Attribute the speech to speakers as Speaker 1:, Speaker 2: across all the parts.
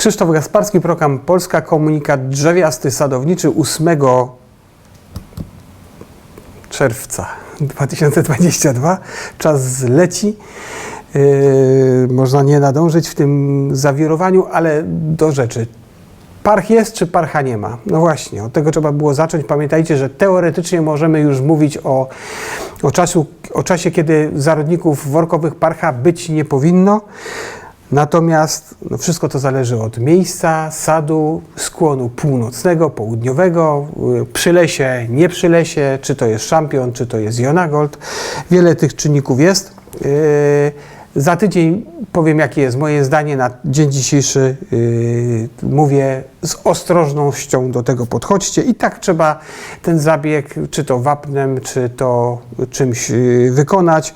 Speaker 1: Krzysztof Gasparski, program Polska, komunikat drzewiasty sadowniczy 8 czerwca 2022. Czas leci. Yy, można nie nadążyć w tym zawirowaniu, ale do rzeczy. Parch jest, czy parcha nie ma? No właśnie, od tego trzeba było zacząć. Pamiętajcie, że teoretycznie możemy już mówić o, o, czasu, o czasie, kiedy zarodników workowych parcha być nie powinno. Natomiast no wszystko to zależy od miejsca, sadu, skłonu północnego, południowego, y, przy lesie, nie przy lesie, czy to jest szampion, czy to jest Jonagold. Wiele tych czynników jest. Yy, Za tydzień powiem, jakie jest moje zdanie na dzień dzisiejszy. Yy, mówię z ostrożnością do tego podchodźcie i tak trzeba ten zabieg, czy to wapnem, czy to czymś yy, wykonać.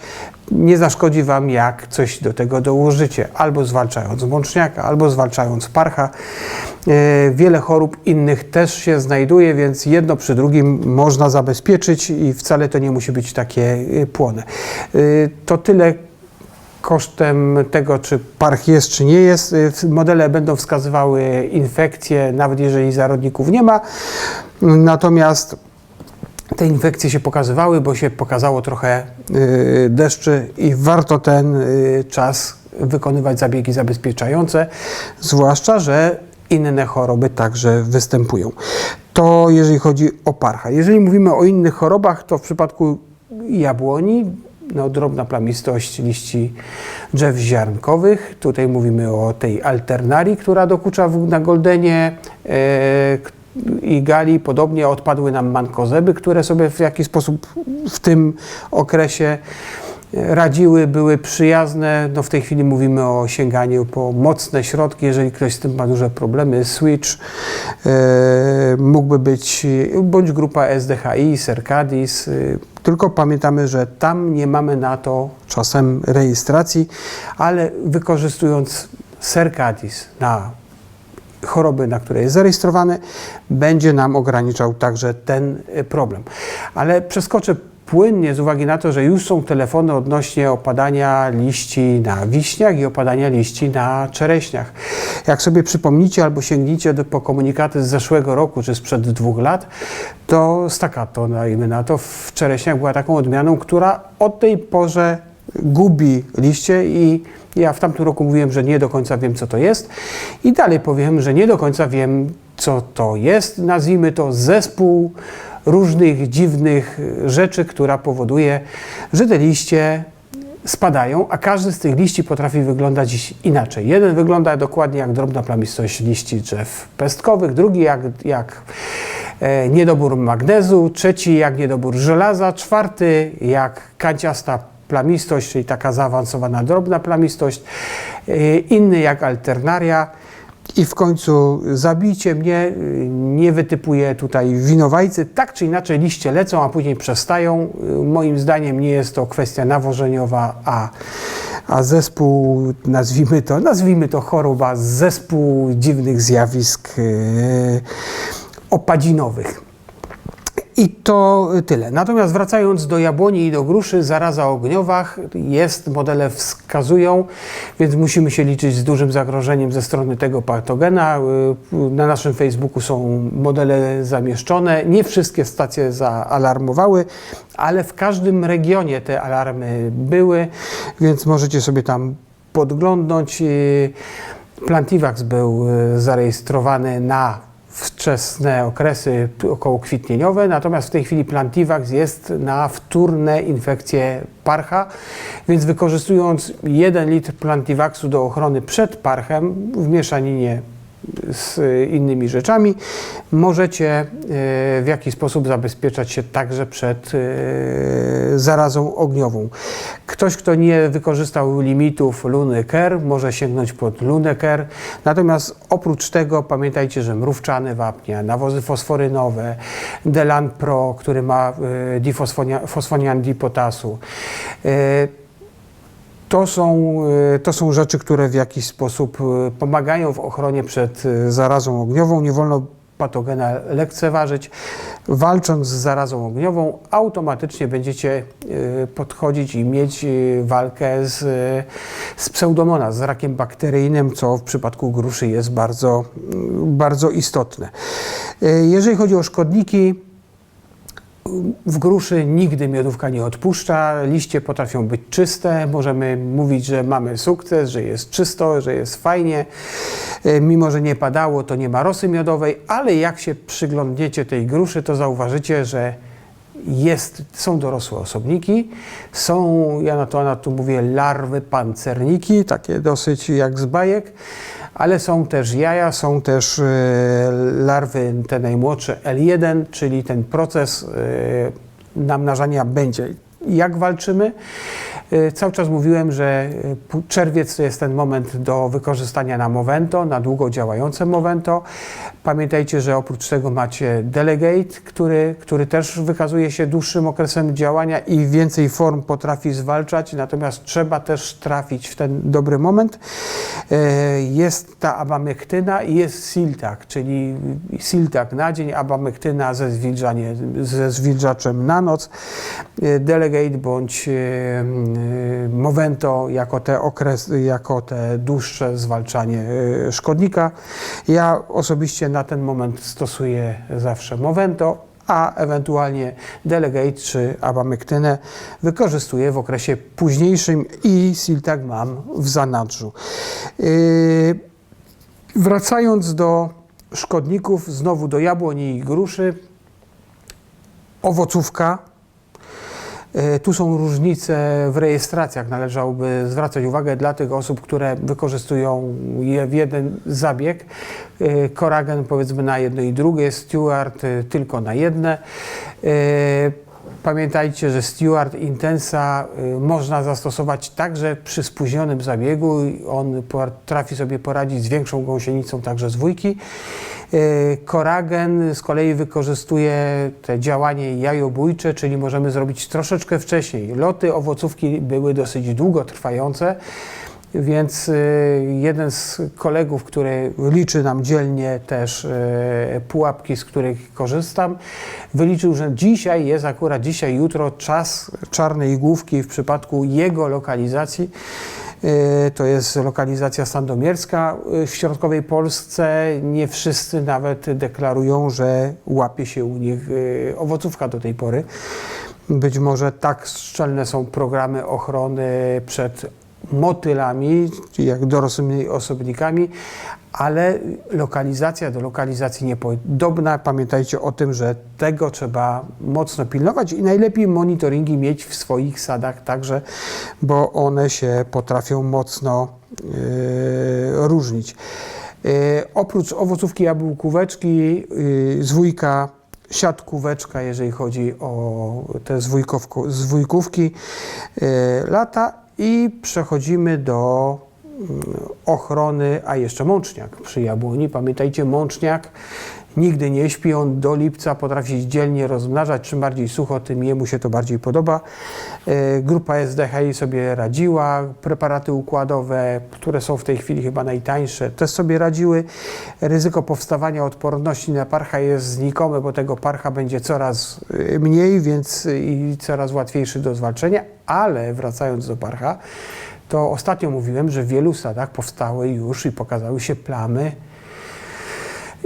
Speaker 1: Nie zaszkodzi Wam, jak coś do tego dołożycie, albo zwalczając mączniaka, albo zwalczając parcha. Yy, Wiele chorób innych też się znajduje, więc jedno przy drugim można zabezpieczyć i wcale to nie musi być takie płone. To tyle kosztem tego, czy parch jest, czy nie jest. Y, Modele będą wskazywały infekcje, nawet jeżeli zarodników nie ma. Natomiast te infekcje się pokazywały, bo się pokazało trochę y, deszczy i warto ten y, czas wykonywać zabiegi zabezpieczające, zwłaszcza, że inne choroby także występują. To jeżeli chodzi o parcha. Jeżeli mówimy o innych chorobach, to w przypadku jabłoni, no, drobna plamistość liści drzew ziarnkowych. Tutaj mówimy o tej alternarii, która dokucza na Goldenie e, i Gali. Podobnie odpadły nam mankozeby, które sobie w jakiś sposób w tym okresie radziły, były przyjazne. No w tej chwili mówimy o sięganiu po mocne środki. Jeżeli ktoś z tym ma duże problemy, switch e, mógłby być bądź grupa SDHI, Sercadis. e, Tylko pamiętamy, że tam nie mamy na to czasem rejestracji, ale wykorzystując Sercadis na choroby, na które jest zarejestrowany, będzie nam ograniczał także ten problem. Ale przeskoczę płynnie z uwagi na to, że już są telefony odnośnie opadania liści na wiśniach i opadania liści na czereśniach. Jak sobie przypomnicie albo sięgniecie do, po komunikaty z zeszłego roku czy sprzed dwóch lat, to staccato, dajmy na to, w czereśniach była taką odmianą, która od tej porze gubi liście i ja w tamtym roku mówiłem, że nie do końca wiem, co to jest i dalej powiem, że nie do końca wiem, co to jest. Nazwijmy to zespół różnych dziwnych rzeczy, która powoduje, że te liście spadają, a każdy z tych liści potrafi wyglądać inaczej. Jeden wygląda dokładnie jak drobna plamistość liści drzew pestkowych, drugi jak, jak e, niedobór magnezu, trzeci jak niedobór żelaza, czwarty jak kanciasta plamistość, czyli taka zaawansowana drobna plamistość, e, inny jak alternaria. I w końcu zabijcie mnie, y, nie wytypuję tutaj winowajcy. Tak czy inaczej liście lecą, a później przestają. Y, Moim zdaniem nie jest to kwestia nawożeniowa, a, a zespół, nazwijmy to, nazwijmy to choroba, zespół dziwnych zjawisk opadzinowych. I to tyle. Natomiast wracając do jabłoni i do gruszy, zaraza ogniowa jest, modele wskazują, więc musimy się liczyć z dużym zagrożeniem ze strony tego patogena. Y, Na naszym Facebooku są modele zamieszczone. Nie wszystkie stacje zaalarmowały, ale w każdym regionie te alarmy były, więc możecie sobie tam podglądnąć. Y, Plantivax był y, zarejestrowany na wczesne okresy około kwitnieniowe, natomiast w tej chwili Plantivax jest na wtórne infekcje parcha, więc wykorzystując 1 litr Plantivaxu do ochrony przed parchem w mieszaninie z innymi rzeczami, możecie e, w jakiś sposób zabezpieczać się także przed e, zarazą ogniową. Ktoś, kto nie wykorzystał limitów Luneker, może sięgnąć pod Luneker. Natomiast oprócz tego pamiętajcie, że mrówczane wapnia, nawozy fosforynowe, Delan Pro, który ma e, difosfonian dipotasu, to są, y, to są rzeczy, które w jakiś sposób y, pomagają w ochronie przed y, zarazą ogniową. Nie wolno patogena lekceważyć. Walcząc z zarazą ogniową, automatycznie będziecie podchodzić i mieć walkę z, z pseudomonas, z rakiem bakteryjnym, co w przypadku gruszy jest bardzo, bardzo istotne. Jeżeli chodzi o szkodniki, w gruszy nigdy miodówka nie odpuszcza, liście potrafią być czyste, możemy mówić, że mamy sukces, że jest czysto, że jest fajnie. E, Mimo, że nie padało, to nie ma rosy miodowej, ale jak się przyglądniecie tej gruszy, to zauważycie, że jest, są dorosłe osobniki, są, ja na to, na to mówię, larwy pancerniki, takie dosyć jak z bajek, ale są też jaja, są też e, larwy, te najmłodsze L1, czyli ten proces e, namnażania będzie. Jak walczymy? E, Cały czas mówiłem, że pu- czerwiec to jest ten moment do wykorzystania na Movento, na długo działające Movento. Pamiętajcie, że oprócz tego macie Delegate, który, który też wykazuje się dłuższym okresem działania i więcej form potrafi zwalczać, natomiast trzeba też trafić w ten dobry moment. E, Jest ta abamektyna i jest siltak, czyli siltak na dzień, abamektyna ze, ze zwilżaczem na noc, delegate bądź movento jako te, okres, jako te dłuższe zwalczanie e, szkodnika. Ja osobiście na ten moment stosuję zawsze movento, a ewentualnie delegate czy abamektynę wykorzystuję w okresie późniejszym i siltak mam w zanadrzu. Yy, Wracając do szkodników, znowu do jabłoni i gruszy, owocówka. E, Tu są różnice w rejestracjach. Należałoby zwracać uwagę dla tych osób, które wykorzystują je w jeden zabieg. E, Koragen powiedzmy na jedno i drugie, Stewart e, tylko na jedne. Pamiętajcie, że Stewart Intensa można zastosować także przy spóźnionym zabiegu. On potrafi sobie poradzić z większą gąsienicą, także z dwójki. Y, Koragen z kolei wykorzystuje te działanie jajobójcze, czyli możemy zrobić troszeczkę wcześniej. Loty owocówki były dosyć długotrwające. Więc y, jeden z kolegów, który liczy nam dzielnie też y, pułapki, z których korzystam, wyliczył, że dzisiaj jest akurat dzisiaj, jutro czas czarnej główki w przypadku jego lokalizacji. Y, To jest lokalizacja sandomierska y, w środkowej Polsce. Nie wszyscy nawet deklarują, że łapie się u nich y, owocówka do tej pory. Być może tak szczelne są programy ochrony przed motylami, jak dorosłymi osobnikami, ale lokalizacja do lokalizacji niepodobna. Pamiętajcie o tym, że tego trzeba mocno pilnować i najlepiej monitoringi mieć w swoich sadach także, bo one się potrafią mocno yy, różnić. Yy, oprócz owocówki jabłkóweczki, yy, zwójka siatkóweczka, jeżeli chodzi o te zwójkówki yy, lata i przechodzimy do ochrony, a jeszcze mączniak przy jabłoni. Pamiętajcie, mączniak nigdy nie śpi, on do lipca potrafi dzielnie rozmnażać. Czym bardziej sucho, tym jemu się to bardziej podoba. E, Grupa SDHI sobie radziła, preparaty układowe, które są w tej chwili chyba najtańsze, też sobie radziły. Ryzyko powstawania odporności na parcha jest znikome, bo tego parcha będzie coraz y, mniej, więc y, i coraz łatwiejszy do zwalczenia, ale wracając do parcha, to ostatnio mówiłem, że w wielu stadach powstały już i pokazały się plamy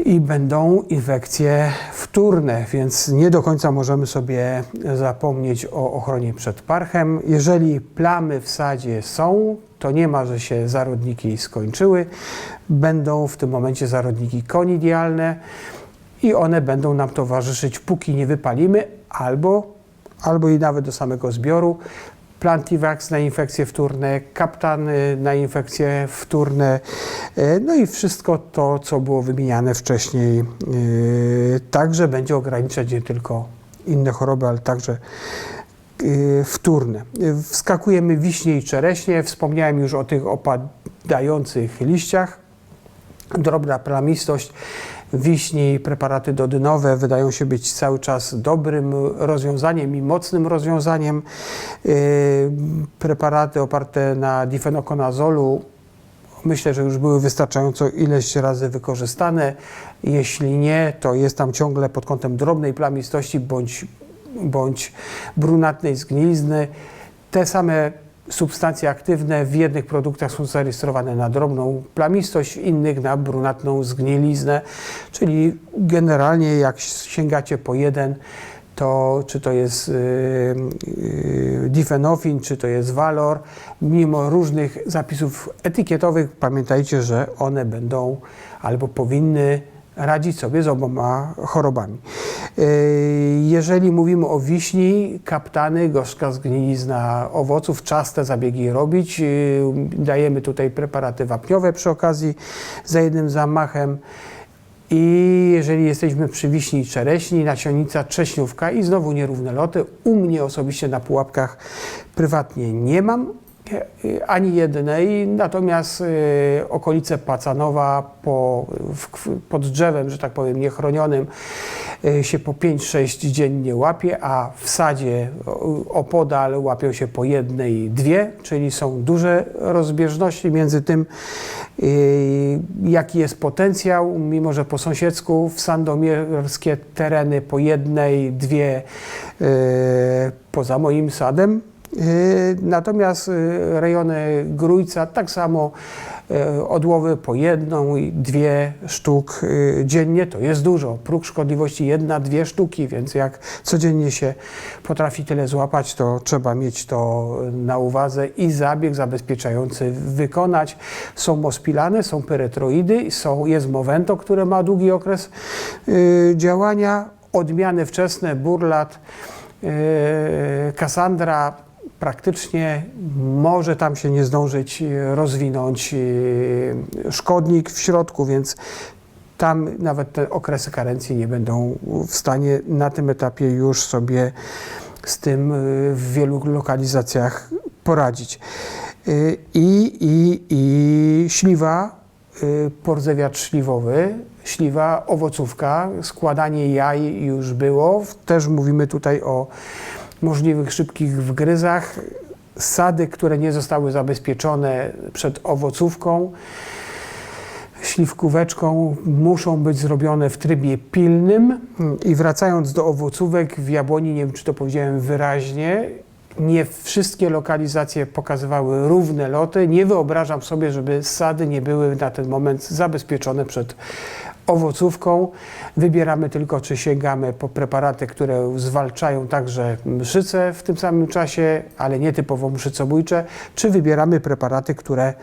Speaker 1: i będą infekcje wtórne, więc nie do końca możemy sobie zapomnieć o ochronie przed parchem. Jeżeli plamy w sadzie są, to nie ma, że się zarodniki skończyły. Będą w tym momencie zarodniki konidialne i one będą nam towarzyszyć, póki nie wypalimy, albo, albo i nawet do samego zbioru. Plantivax na infekcje wtórne, kaptan na infekcje wtórne, y, no i wszystko to, co było wymieniane wcześniej, y, także będzie ograniczać nie tylko inne choroby, ale także y, wtórne. Wskakujemy wiśnie i czereśnie. Wspomniałem już o tych opadających liściach. Drobna plamistość wiśni, preparaty dodynowe wydają się być cały czas dobrym rozwiązaniem i mocnym rozwiązaniem. Yy, Preparaty oparte na difenokonazolu Myślę, że już były wystarczająco ileś razy wykorzystane. Jeśli nie, to jest tam ciągle pod kątem drobnej plamistości bądź, bądź brunatnej zgnilizny. Te same substancje aktywne w jednych produktach są zarejestrowane na drobną plamistość, w innych na brunatną zgniliznę, czyli generalnie jak sięgacie po jeden, to czy to jest yy, difenofin, czy to jest walor, mimo różnych zapisów etykietowych, pamiętajcie, że one będą albo powinny radzić sobie z oboma chorobami. Yy, Jeżeli mówimy o wiśni, kaptany, gorzka zgnilizna owoców, czas te zabiegi robić. Yy, Dajemy tutaj preparaty wapniowe przy okazji za jednym zamachem. I jeżeli jesteśmy przy wiśni czereśni, nasionica, trześniówka i znowu nierówne loty. U mnie osobiście na pułapkach prywatnie nie mam ani jednej, natomiast e, okolice Pacanowa po, w, pod drzewem, że tak powiem, niechronionym e, się po 5-6 dziennie łapie, a w sadzie opodal łapią się po jednej, dwie, czyli są duże rozbieżności między tym, jaki jest potencjał, mimo że po sąsiedzku w sandomierskie tereny po jednej, dwie poza moim sadem. Y, Natomiast y, rejony Grójca tak samo y, odłowy po jedną i dwie sztuk dziennie to jest dużo. Próg szkodliwości jedna, dwie sztuki, więc jak codziennie się potrafi tyle złapać, to trzeba mieć to na uwadze i zabieg zabezpieczający wykonać. Są mospilany, są pyretroidy, są, jest Movento, które ma długi okres działania, odmiany wczesne, burlat, Cassandra praktycznie może tam się nie zdążyć yy, rozwinąć yy, szkodnik w środku, więc tam nawet te okresy karencji nie będą w stanie na tym etapie już sobie z tym yy, w wielu lokalizacjach poradzić. I, i, i śliwa, porzewiacz śliwowy, śliwa, owocówka, składanie jaj już było. Też mówimy tutaj o możliwych szybkich wgryzach. Sady, które nie zostały zabezpieczone przed owocówką, śliwkóweczką muszą być zrobione w trybie pilnym. I wracając do owocówek, w Jabłoni, nie wiem czy to powiedziałem wyraźnie, nie wszystkie lokalizacje pokazywały równe loty. Nie wyobrażam sobie, żeby sady nie były na ten moment zabezpieczone przed owocówką. Wybieramy tylko, czy sięgamy po preparaty, które zwalczają także mszyce w tym samym czasie, ale nie typowo mszycobójcze, czy wybieramy preparaty, które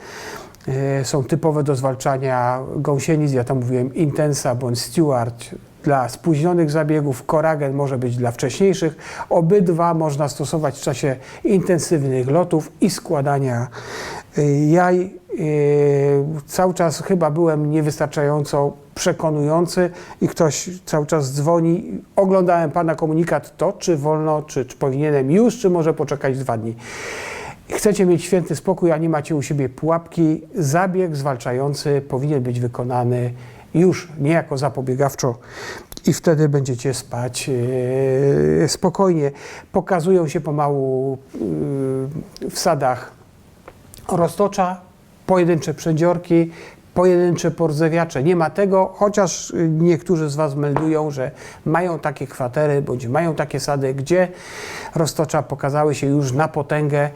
Speaker 1: e, są typowe do zwalczania gąsienic. Ja tam mówiłem Intensa bądź Stewart dla spóźnionych zabiegów, koragen może być dla wcześniejszych. Obydwa można stosować w czasie intensywnych lotów i składania y, jaj. Y, Cały czas chyba byłem niewystarczająco przekonujący i ktoś cały czas dzwoni. Oglądałem Pana komunikat, to czy wolno, czy, czy powinienem już, czy może poczekać dwa dni. Chcecie mieć święty spokój, a nie macie u siebie pułapki, zabieg zwalczający powinien być wykonany już niejako zapobiegawczo i wtedy będziecie spać e, spokojnie. Pokazują się pomału e, w sadach roztocza, pojedyncze przedziorki, pojedyncze porzewiacze. Nie ma tego, chociaż y, niektórzy z Was meldują, że mają takie kwatery, bądź mają takie sady, gdzie roztocza pokazały się już na potęgę,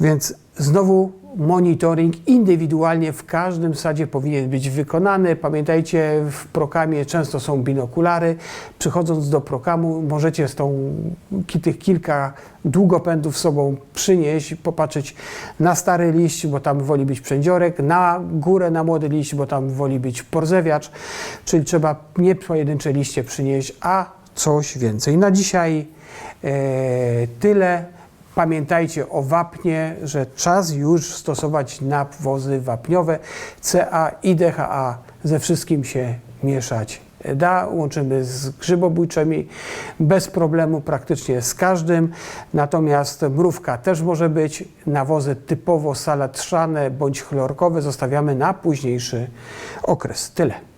Speaker 1: więc znowu monitoring indywidualnie w każdym sadzie powinien być wykonany. Pamiętajcie, w prokamie często są binokulary. Przychodząc do prokamu możecie z tą, tych kilka długopędów sobą przynieść, popatrzeć na stary liść, bo tam woli być przędziorek, na górę na młody liść, bo tam woli być porzewiacz, czyli trzeba nie pojedyncze liście przynieść, a coś więcej. Na dzisiaj e, tyle. Pamiętajcie o wapnie, że czas już stosować nawozy wapniowe. CA i DHA ze wszystkim się mieszać da. Łączymy z grzybobójczymi bez problemu praktycznie z każdym. Natomiast mrówka też może być. Nawozy typowo salatrzane bądź chlorkowe zostawiamy na późniejszy okres. Tyle.